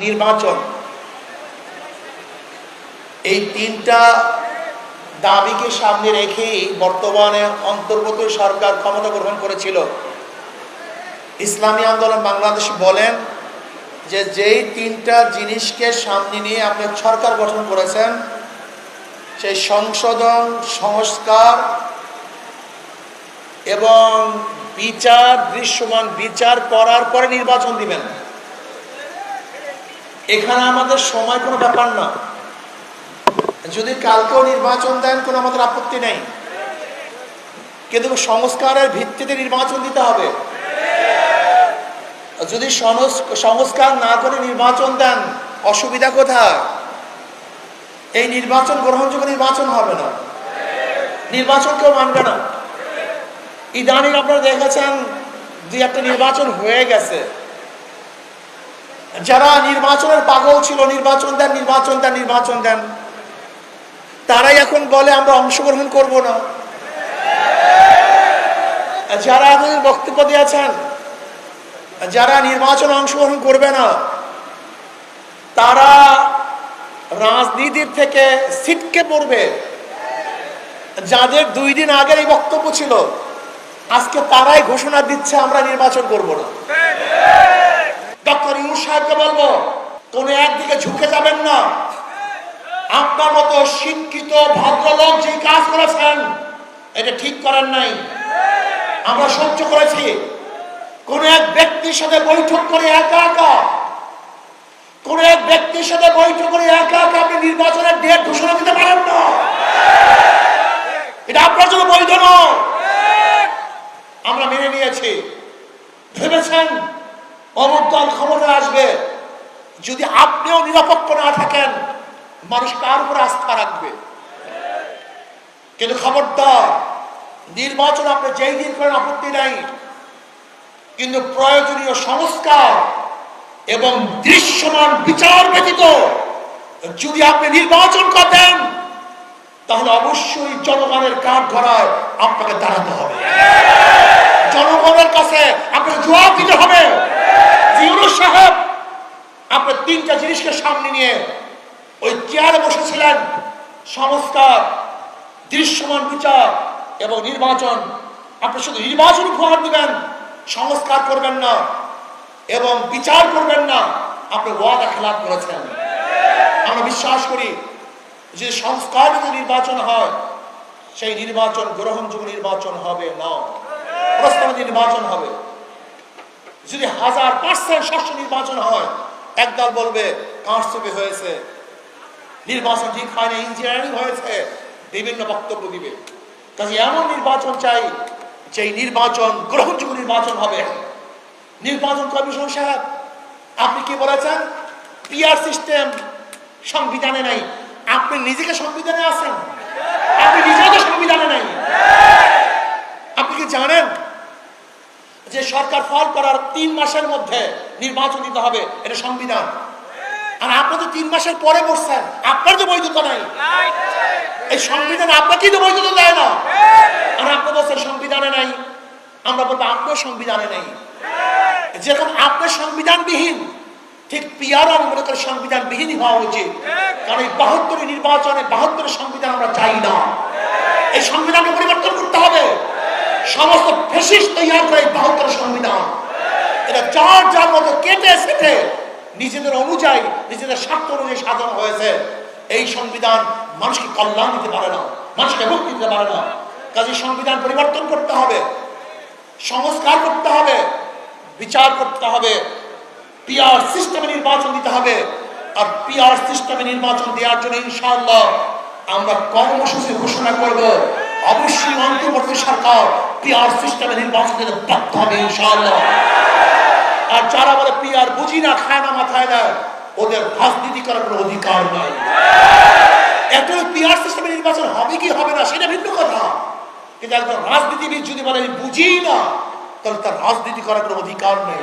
নির্বাচন। এই তিনটা দাবিকে সামনে রেখেই বর্তমানে অন্তর্গত সরকার ক্ষমতা গ্রহণ করেছিল। ইসলামী আন্দোলন বাংলাদেশ বলেন যে যেই তিনটা জিনিসকে সামনে নিয়ে আপনি সরকার গঠন করেছেন, সেই সংশোধন, সংস্কার এবং বিচার, দৃশ্যমান বিচার করার পরে নির্বাচন দিবেন। এখানে আমাদের সময় কোনো ব্যাপার না। যদি কালকেও নির্বাচন দেন, কোনো আমাদের আপত্তি নেই। কিন্তু সংস্কারের ভিত্তিতে নির্বাচন দিতে হবে। যদি সংস- সংস্কার না করে নির্বাচন দেন, অসুবিধা কোথায়? এই নির্বাচন, গ্রহণযোগ্য নির্বাচন হবে না। নির্বাচন কেউ মানবে না। ইদানিং আপনারা দেখেছেন, দুই একটা নির্বাচন হয়ে গেছে। যারা নির্বাচনের পাগল ছিল, নির্বাচন দেন নির্বাচন দেন নির্বাচন দেন, তারাই এখন বলে, আমরা অংশগ্রহণ করব না। যারা এখন বক্তব্য দিয়েছেন, যারা নির্বাচনে অংশগ্রহণ করবে না, তারা রাজনীতির থেকে ছিটকে পড়বে। যাদের দুই দিন আগের এই বক্তব্য ছিল, আজকে তারাই ঘোষণা দিচ্ছে, আমরা নির্বাচন করব না। ডক্টর ইউনুস সাহেবকে বলব, কোন একদিকে ঝুঁকে যাবেন না। আপনার মতো শিক্ষিত, ভদ্রলোক যে কাজ করেছেন, এটা ঠিক করেন নাই। আমরা সহ্য করেছি। কোন এক ব্যক্তির সাথে বৈঠক করে একা একা, কোন এক ব্যক্তির সাথে বৈঠক করে একা একা আপনি নির্বাচনের ডেট ঘোষণা দিতে পারেন না। এটা আপনার জন্য বৈধ নয়। আমরা মেনে নিয়েছি। ভেবেছেন অমুক দল আসবে। যদি আপনিও নিরপেক্ষ না থাকেন, মানুষ কার উপরে আস্থা রাখবে? কিন্তু খবরদার, নির্বাচন আপনি যেই দিন করেন আপত্তি নাই। কিন্তু প্রয়োজনীয় সংস্কার এবং দৃশ্যমান বিচার ব্যতীত যদি আপনি নির্বাচন করেন, তাহলে অবশ্যই জনগণের কাঠ ধরায় আপনাকে দাঁড়াতে হবে। জনগণের কাছে আপনাকে জবাব দিতে হবে জিউরুস সাহেব আপনার তিনটা জিনিসকে সামনে নিয়ে ওই চেয়ারে বসেছিলেন সংস্কার, দৃশ্যমান বিচার এবং নির্বাচন। আপনি শুধু নির্বাচন উপহার দিবেন, সংস্কার করবেন না এবং বিচার করবেন না, আপনি ওয়াদা খেলাপ করেছেন। আমরা বিশ্বাস করি, যে সংস্কার যদি নির্বাচন হয়, সেই নির্বাচন, গ্রহণযোগ্য নির্বাচন হবে না। প্রস্তাবিত নির্বাচন হবে। যদি হাজার পার্সেন্ট ষষ্ঠ নির্বাচন হয় একদল বলবে কারচুপি হয়েছে? নির্বাচন ঠিক হয়নি ইঞ্জিনিয়ারিং হয়েছে। বিভিন্ন বক্তব্য দিবে। কাজে এমন নির্বাচন চাই, যেই নির্বাচন গ্রহণযোগ্য নির্বাচন হবে। নির্বাচন কমিশন সাহেব, আপনি কি বলেছেন? পিআর সিস্টেম সংবিধানে নাই। আপনি নিজেকে সংবিধানে আছেন আপনি নিজেও তো সংবিধানে নাই আপনি কি জানেন যে সরকার ফল করার তিন মাসের মধ্যে নির্বাচন দিতে হবে, এটা সংবিধান। আর আপনি তো তিন মাসের পরে বসছেন, আপনার তো বৈধতা নাই। এই সংবিধান আপনাকেই তো বৈধতা দেয় না। আর আপনি বলছেন সংবিধানে নাই, আমরা বলব আপনার সংবিধানে নেই। যেরকম আপনার সংবিধানবিহীন, ঠিক পিয়ারও আমি মনে করি সংবিধানবিহীনই হওয়া উচিত। কারণ এই বাহাত্তরের নির্বাচনে বাহাত্তরের সংবিধান আমরা চাই না। এই সংবিধানকে পরিবর্তন করতে হবে। সমস্ত ফেসিস তৈরি করে বাহাত্তর সংবিধান। এটা যার যার মতো কেটে সেটে নিজেদের অনুযায়ী, নিজেদের স্বার্থ অনুযায়ী সাজানো হয়েছে, এই সংবিধান মানুষকে কল্যাণ দিতে পারে না, মানুষকে মুক্তি দিতে পারে না। কাজে সংবিধান পরিবর্তন করতে হবে, সংস্কার করতে হবে, বিচার করতে হবে পিআর সিস্টেমে নির্বাচন দিতে হবে। আর পিআর সিস্টেমে নির্বাচন দেওয়ার জন্য ইনশাআল্লাহ আমরা কর্মসূচি ঘোষণা করব। অবশ্যই অন্তর্বর্তী সরকার পিআর সিস্টেমে নির্বাচন বাধ্য হবে, ইনশাআল্লাহ। আর যারা বলে পিআর বুঝি না, খায় না, মাথায় না ওদের রাজনীতি করার কোনো অধিকার নাই। এত পিআর সিস্টেমে নির্বাচন হবে কি হবে না, সেটা ভিন্ন কথা। কিন্তু একজন রাজনীতিবিদ যদি বলে, আমি বুঝি না, তাহলে তার রাজনীতি করার কোনো অধিকার নেই।